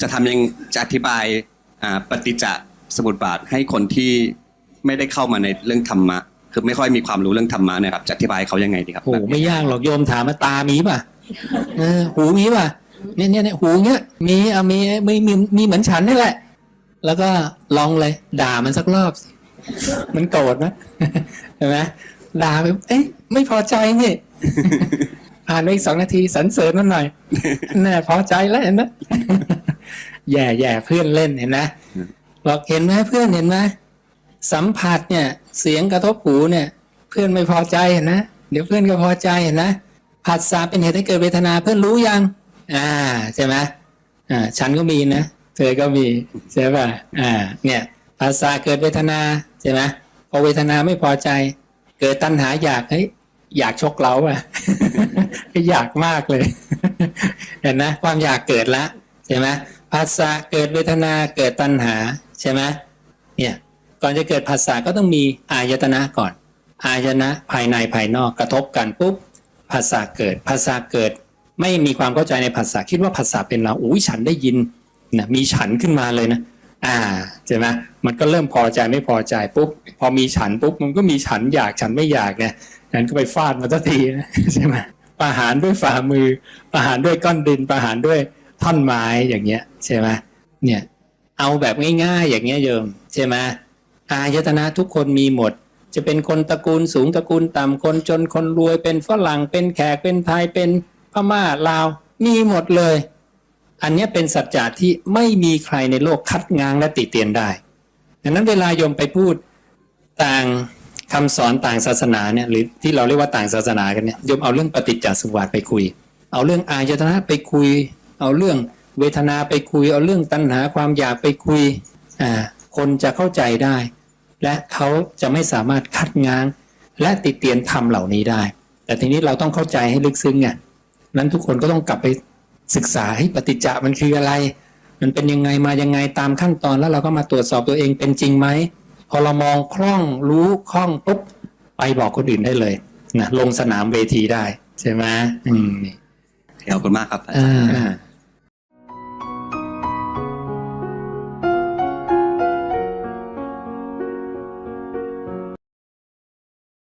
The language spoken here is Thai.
จะทำยังจะอธิบายปฏิจจสมุปบาทให้คนที่ไม่ได้เข้ามาในเรื่องธรรมะ คือไม่ค่อยมีความรู้เรื่องธรรมะนะครับจะอธิบายเขายังไงดีครับโอ้ไม่ยากหรอกโยมถามมาตามีป่ะหูมีป่ะเนี่ยเนี่ยเนี่ยหูเนี้ยมีเอามีมีมีมีเหมือนฉันนี่แหละ แล้วก็ลองเลย ด่ามันสักรอบมันโกรธไหมเห็นไหมด่าไปเอ๊ะไม่พอใจนี่ผ่านไปอีกสองนาทีสรรเสริญมันหน่อยแน่พอใจแล้วเห็นไหม แย่แย่เพื่อนเล่นเห็นไหมบอกเห็นไหมเพื่อนเห็นไหมสัมผัสเนี่ย เสียงกระทบหูเนี่ย เพื่อนไม่พอใจเห็นนะเดี๋ยวเพื่อนก็พอใจเห็นนะผัสสะเป็นเหตุให้เกิดเวทนาเพื่อนรู้ยัง อ่าใช่ไหมอ่าฉันก็มีนะเธอก็มีใช่ป่ะอ่า เนี่ยผัสสะเกิดเวทนาใช่ไหมพอเวทนาไม่พอใจ เกิดตัณหาอยากเฮ้ยอยากชกเราอะอยากมากเลย เห็นนะความอยากเกิดละใช่ไหม ผัสสะเกิดเวทนาเกิดตัณหาใช่ไหมเนี่ยก่อนจะเกิดผัสสะก็ต้องมีอายตนะก่อน อายตนะภายในภายนอกกระทบกันปุ๊บผัสสะเกิดผัสสะเกิด ไม่มีความเข้าใจในผัสสะคิดว่าผัสสะเป็นเราอุ้ยฉันได้ยินนะมีฉันขึ้นมาเลยนะอ่าใช่ไหมมันก็เริ่มพอใจไม่พอใจปุ๊บพอมีฉันปุ๊บมันก็มีฉันอยากฉันไม่อยากเนี่ยนั้นก็ไปฟาดมาสักทีนะใช่ไหมประหารด้วยฝ่ามือประหารด้วยก้อนดินประหารด้วย ท่อนไม้อย่างเงี้ยใช่ไหมเนี่ยเอาแบบง่ายๆ อย่างเงี้ยโยมใช่ไหมอายตนะทุกคนมีหมด จะเป็นคนตระกูลสูงตระกูลต่ำคนจนคนรวยเป็นฝรั่งเป็นแขกเป็นไทยเป็นพม่าลาวมีหมดเลย อันนี้เป็นสัจจะที่ไม่มีใครในโลกคัดง้างและติเตียนได้ดังนั้นเวลาโยมไปพูดต่างคำสอนต่างศาสนาเนี่ยหรือที่เราเรียกว่าต่างศาสนากันเนี่ยโยมเอาเรื่องปฏิจจสมุปบาทไปคุย เอาเรื่องอายตนะไปคุย เอาเรื่องเวทนาไปคุย เอาเรื่องตัณหาความอยากไปคุยอ่าคนจะเข้าใจได้ และเขาจะไม่สามารถคัดง้าง และติเตียนธรรมเหล่านี้ได้ แต่ทีนี้เราต้องเข้าใจให้ลึกซึ้งไงนั้นทุกคนก็ต้องกลับไปศึกษาให้ปฏิจจะมันคืออะไร มันเป็นยังไงมายังไงตามขั้นตอนแล้วเราก็มาตรวจสอบตัวเองเป็นจริงไหมพอเรามองคล่องรู้คล่องปุ๊บไปบอกคนอื่นได้เลยนะลงสนามเวทีได้ ใช่ไหมอืมนี่ขอบคุณมากครับอ่า